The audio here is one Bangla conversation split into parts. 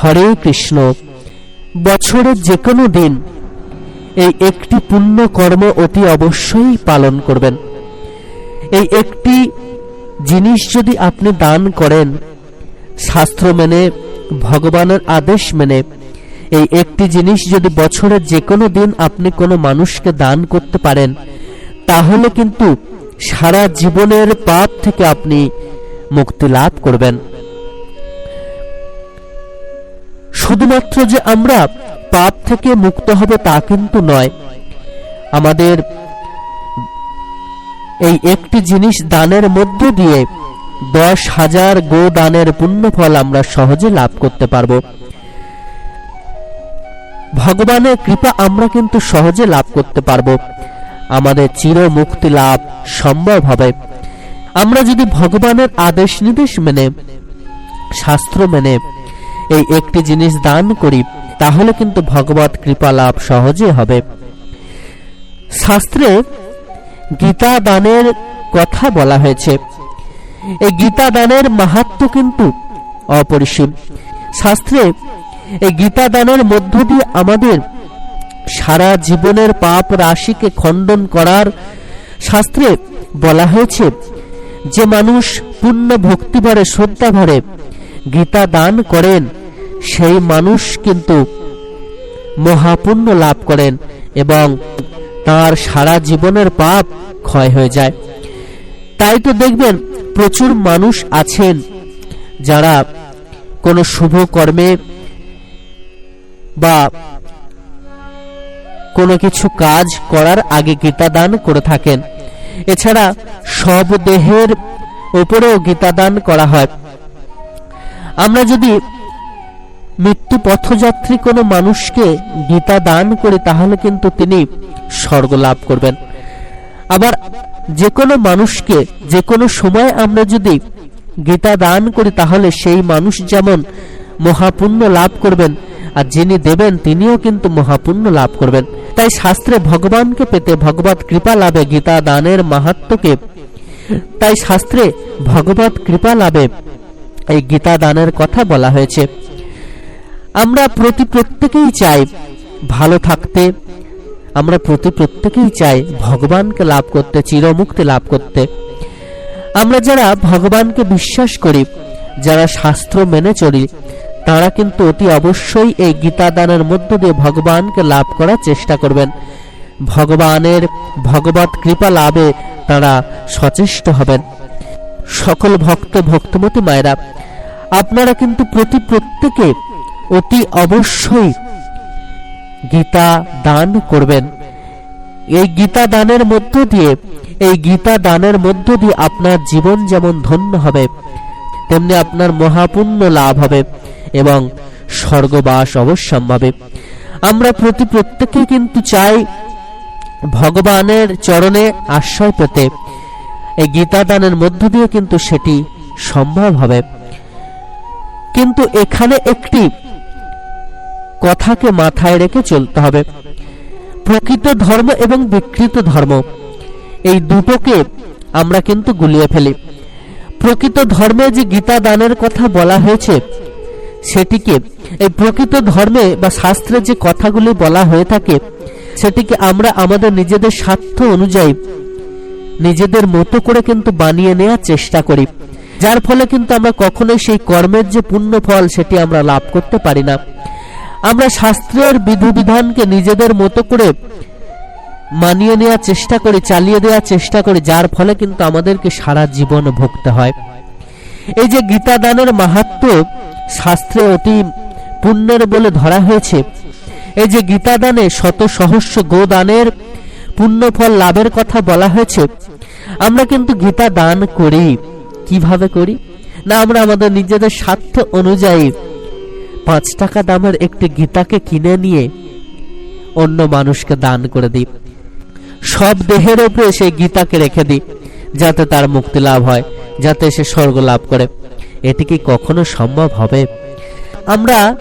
হরে কৃষ্ণ। বছরের যে কোনো দিন এই একটি পুণ্য কর্ম অতি অবশ্যই পালন করবেন। এই একটি জিনিস যদি আপনি দান করেন, শাস্ত্র মেনে, ভগবানের আদেশ মেনে, এই একটি জিনিস যদি বছরের যে কোনো দিন আপনি কোনো মানুষকে দান করতে পারেন, তাহলে কিন্তু সারা জীবনের পাপ থেকে আপনি মুক্তি লাভ করবেন। শুধুমাত্র যে আমরা পাপ থেকে মুক্ত হব তা কিন্তু নয়। আমাদের এই একটি জিনিস দানের মধ্য দিয়ে দশ হাজার গো দানের পুণ্যফল আমরা সহজে লাভ করতে পারব। ভগবানের কৃপা আমরা কিন্তু সহজে লাভ করতে পারব। আমাদের চির মুক্তি লাভ সম্ভব হবে। আমরা যদি ভগবানের আদেশ নির্দেশ মেনে, শাস্ত্র মেনে এই একটি জিনিস দান করি, তাহলে কিন্তু ভগবত কৃপা লাভ সহজে হবে। শাস্ত্রে গীতা দানের কথা বলা হয়েছে। এই গীতা দানের মাহাত্ম কিন্তু অপরিসীম। শাস্ত্রে এই গীতা দানের মধ্য দিয়ে আমাদের সারা জীবনের পাপ রাশিকে খণ্ডন করার শাস্ত্রে বলা হয়েছে, যে মানুষ পূর্ণ ভক্তি ভরে শ্রদ্ধা ভরে গীতা দান করেন সেই মানুষ কিন্তু মহাপুণ্য লাভ করেন এবং তার সারা জীবনের পাপ ক্ষয় হয়ে যায়। তাই তো দেখবেন, প্রচুর মানুষ আছেন যারা কোনো শুভ কর্মে বা কোনো কিছু কাজ করার আগে গীতা দান করে থাকেন। এছাড়া সব দেহের উপরেও গীতা দান করা হয়। আমরা যদি মৃত্যু পথযাত্রী কোনো মানুষকে গীতা দান করে, তাহলে কিন্তু তিনি স্বর্গ লাভ করবেন। আবার যে কোনো মানুষকে, যে কোনো সময় আমরা যদি গীতা দান করি, তাহলে সেই মানুষ যেমন মহাপুণ্য লাভ করবেন, আর যিনি দেবেন, তিনিও কিন্তু মহাপুণ্য লাভ করবেন। তাই শাস্ত্রে ভগবানকে পেতে ভগবত কৃপা লাভে গীতা দানের মাহাত্মকে তাই শাস্ত্রে ভগবত কৃপা লাভে এই গীতা দানের কথা বলা হয়েছে। আমরা প্রতি প্রত্যেকেই চাই ভালো থাকতে, আমরা প্রতি প্রত্যেকেই চাই ভগবানকে লাভ করতে, চিরমুক্তি লাভ করতে। আমরা যারা ভগবানকে বিশ্বাস করি, যারা শাস্ত্র মেনে চলি, তারা কিন্তু অতি অবশ্যই এই গীতা দানের মধ্য দিয়ে ভগবানকে লাভ করার চেষ্টা করবেন। ভগবানের ভগবত কৃপা লাভে তারা সচেষ্ট হবেন। সকল ভক্ত, ভক্তমতী মায়েরা, আপনারা কিন্তু প্রতি প্রত্যেকে অতি অবশ্যই গীতা দান করবেন। এই গীতা দানের মধ্য দিয়ে, এই গীতা দানের মধ্য দিয়ে আপনার জীবন যেমন ধন্য হবে, তেমনি আপনার মহাপুণ্য লাভ হবে এবং স্বর্গবাস অবশ্যম্ভাবে। আমরা প্রতি প্রত্যেকে কিন্তু চাই ভগবানের চরণে আশ্রয় পেতে। এই গীতা দানের মধ্য দিয়ে কিন্তু সেটি সম্ভব হবে। কিন্তু এখানে একটি কথাকে মাথায় রেখে চলতে হবে। প্রকৃত ধর্ম এবং বিকৃত ধর্ম, এই দুটোকে আমরা কিন্তু গুলিয়ে ফেলি। প্রকৃত ধর্মে যে গীতা দানের কথা বলা হয়েছে, সেটিকে, এই প্রকৃত ধর্মে বা শাস্ত্রে যে কথাগুলি বলা হয়ে থাকে, সেটিকে আমরা আমাদের নিজেদের স্বার্থ অনুযায়ী, নিজেদের মতো করে কিন্তু বানিয়ে নেওয়ার চেষ্টা করি। যার ফলে কিন্তু আমরা কখনোই সেই কর্মের যে পুণ্য ফল, সেটি আমরা লাভ করতে পারি না। আমরা শাস্ত্রের বিধিবিধানকে নিজেদের মতো করে মানিয়ে নেওয়ার চেষ্টা করি, চালিয়ে দেওয়ার চেষ্টা করি, যার ফলে কিন্তু আমাদেরকে সারা জীবন ভুগতে হয়। এই যে গীতা দানের মাহাত্ম শাস্ত্রে অতি পুণ্যের বলে ধরা হয়েছে, এই যে গীতা দানে শত সহস্র গোদানের পুণ্যফল লাভের কথা বলা হয়েছে, আমরা কিন্তু গীতা দান করি। কীভাবে করি? না, আমরা আমাদের নিজেদের স্বার্থ অনুযায়ী পাঁচ টাকা দামের একটি গীতাকে কিনে নিয়ে অন্য মানুষকে দান করে দিই। সব দেহের উপরে সেই গীতাকে রেখে দিই, যাতে তার মুক্তি লাভ হয়, যাতে সে স্বর্গ লাভ করে। এটি কি কখনো সম্ভব হবে? আমরা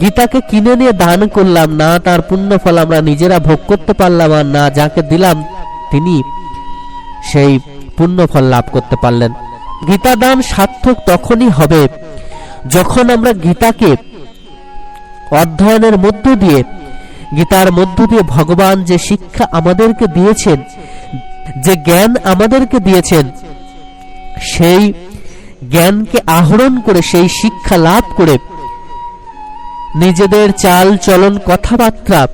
গীতাকে কিনে নিয়ে দান করলাম, না তার পুণ্য ফল আমরা নিজেরা ভোগ করতে পারলাম আর না যাকে দিলাম, তিনি সেই পুণ্য ফল লাভ করতে পারলেন। গীতা দান সার্থক তখনই হবে যখন আমরা গীতাকে অধ্যয়নের মধ্য দিয়ে, গীতার মধ্য দিয়ে ভগবান যে শিক্ষা আমাদেরকে দিয়েছেন, যে জ্ঞান আমাদেরকে দিয়েছেন, সেই জ্ঞানকে আহরণ করে, সেই শিক্ষা লাভ করে নিজেদের চাল চলন কথাবার্তা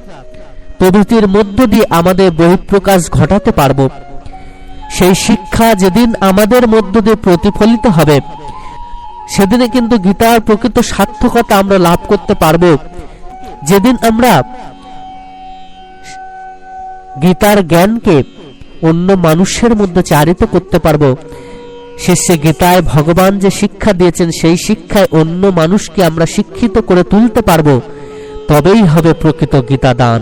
প্রভৃতির মধ্য দিয়ে আমাদের বহিঃপ্রকাশ ঘটাতে পারব। সেই শিক্ষা যেদিন আমাদের মধ্য দিয়ে প্রতিফলিত হবে সেদিনে কিন্তু গীতার প্রকৃত সার্থকতা আমরা লাভ করতে পারব। যেদিন আমরা গীতার জ্ঞানকে অন্য মানুষের মধ্যে চারিত করতে পারব। শেষে গীতায় ভগবান যে শিক্ষা দিয়েছেন, সেই শিক্ষায় অন্য মানুষকে আমরা শিক্ষিত করে তুলতে পারব। তবেই হবে প্রকৃত গীতা দান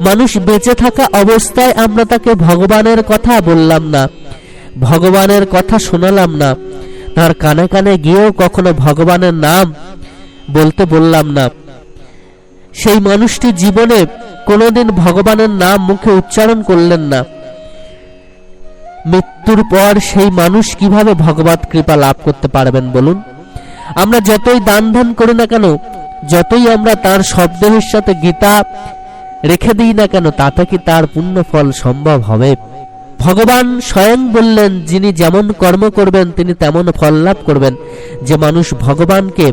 মানুষ বেঁচে থাকা অবস্থায় আমরা তাকে ভগবানের কথা বললাম না, ভগবানের কথা শোনালাম না। তার কানে কানে গিয়েও কখনো ভগবানের নাম বলতে বললাম না। সেই মানুষটি জীবনে কোনোদিন ভগবানের নাম মুখে উচ্চারণ করলেন না। মৃত্যুর পর সেই মানুষ কীভাবে ভগবত কৃপা লাভ করতে পারবেন বলুন? আমরা যতই দান ধ্যান করি না কেন, যতই আমরা তার শব্দের সাথে গীতা রেখে দিই না কেন, তাতে কি তার পুণ্য ফল সম্ভব হবে? ভগবান স্বয়ং বললেন, যিনি যেমন কর্ম করবেন, তিনি তেমন ফল লাভ করবেন। যে মানুষ ভগবানকে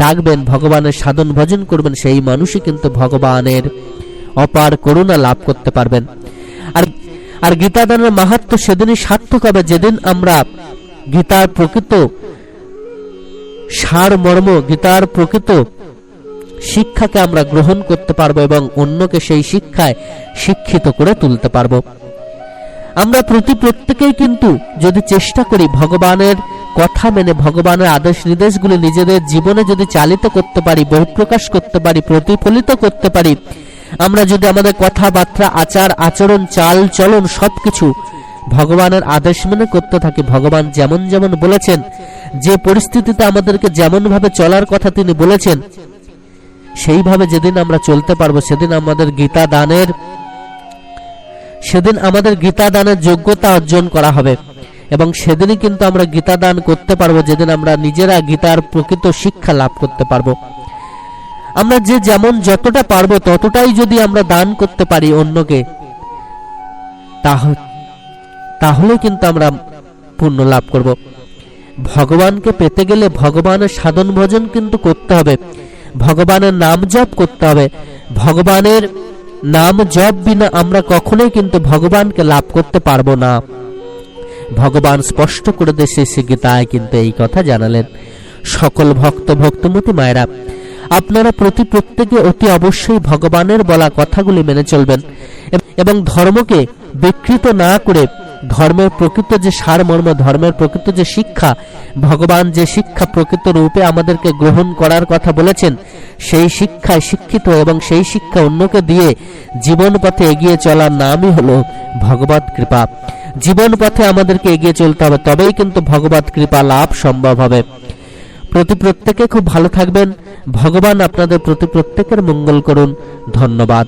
ডাকবেন, ভগবানের সাধন ভজন করবেন, সেই মানুষই কিন্তু ভগবানের অপার করুণা লাভ করতে পারবেন। আর আর গীতাদানের মাহাত্ম সেদিনই সার্থক হবে, যেদিন আমরা গীতার প্রকৃত সার মর্ম গীতার প্রকৃত শিক্ষাকে আমরা গ্রহণ করতে পারব এবং অন্যকে সেই শিক্ষায় শিক্ষিত করে তুলতে পারব। আমরা প্রতি প্রত্যেকেই কিন্তু যদি চেষ্টা করি ভগবানের কথা মেনে, ভগবানের আদেশ নির্দেশগুলি নিজেদের জীবনে যদি চালিত করতে পারি, বহিঃপ্রকাশ করতে পারি, প্রতিফলিত করতে পারি, আমরা যদি আমাদের কথাবার্তা, আচার, আচরণ, চাল, চলন সবকিছু ভগবানের আদেশ মেনে করতে থাকি, ভগবান যেমন যেমন বলেছেন, যে পরিস্থিতিতে আমাদেরকে যেমন ভাবে চলার কথা তিনি বলেছেন, সেইভাবে যেদিন আমরা চলতে পারব, সেদিন আমাদের গীতা দানের সেদিন আমাদের গীতা দানের যোগ্যতা অর্জন করা হবে। এবং সেদিনই কিন্তু আমরা গীতা দান করতে পারব, যেদিন আমরা নিজেরা গীতার প্রকৃত শিক্ষা লাভ করতে পারব। আমরা যে যেমন যতটা পারব, ততটাই যদি আমরা দান করতে পারি অন্যকে তাহলে কিন্তু আমরা পুণ্য লাভ করব। ভগবানকে পেতে গেলে ভগবানের সাধন ভজন কিন্তু করতে হবে। ভগবানের নাম জপ করতে হবে। ভগবানের নাম জপ বিনা আমরা কখনোই কিন্তু ভগবানকে লাভ করতে পারব না। ভগবান স্পষ্ট করে দেশে সে গীতায় কিন্তু এই কথা জানালেন। সকল ভক্ত, ভক্তমতী মায়েরা, আপনারা প্রতি প্রত্যেকে অতি অবশ্যই ভগবানের বলা কথাগুলি মেনে চলবেন এবং ধর্মকে বিকৃত না করে ধর্মের প্রকৃত যে সারমর্ম ধর্মের প্রকৃত যে শিক্ষা, ভগবান যে শিক্ষা প্রকৃত রূপে আমাদেরকে গ্রহণ করার কথা বলেছেন, সেই শিক্ষায় শিক্ষিত এবং সেই শিক্ষা অন্যকে দিয়ে জীবন পথে এগিয়ে চলার নামই হলো ভগবত কৃপা। জীবন পথে আমাদেরকে এগিয়ে চলতে হবে, তবেই কিন্তু ভগবত কৃপা লাভ সম্ভব হবে। প্রতি প্রত্যেকে খুব ভালো থাকবেন। ভগবান আপনাদের প্রতি প্রত্যেকের মঙ্গল করুন। ধন্যবাদ।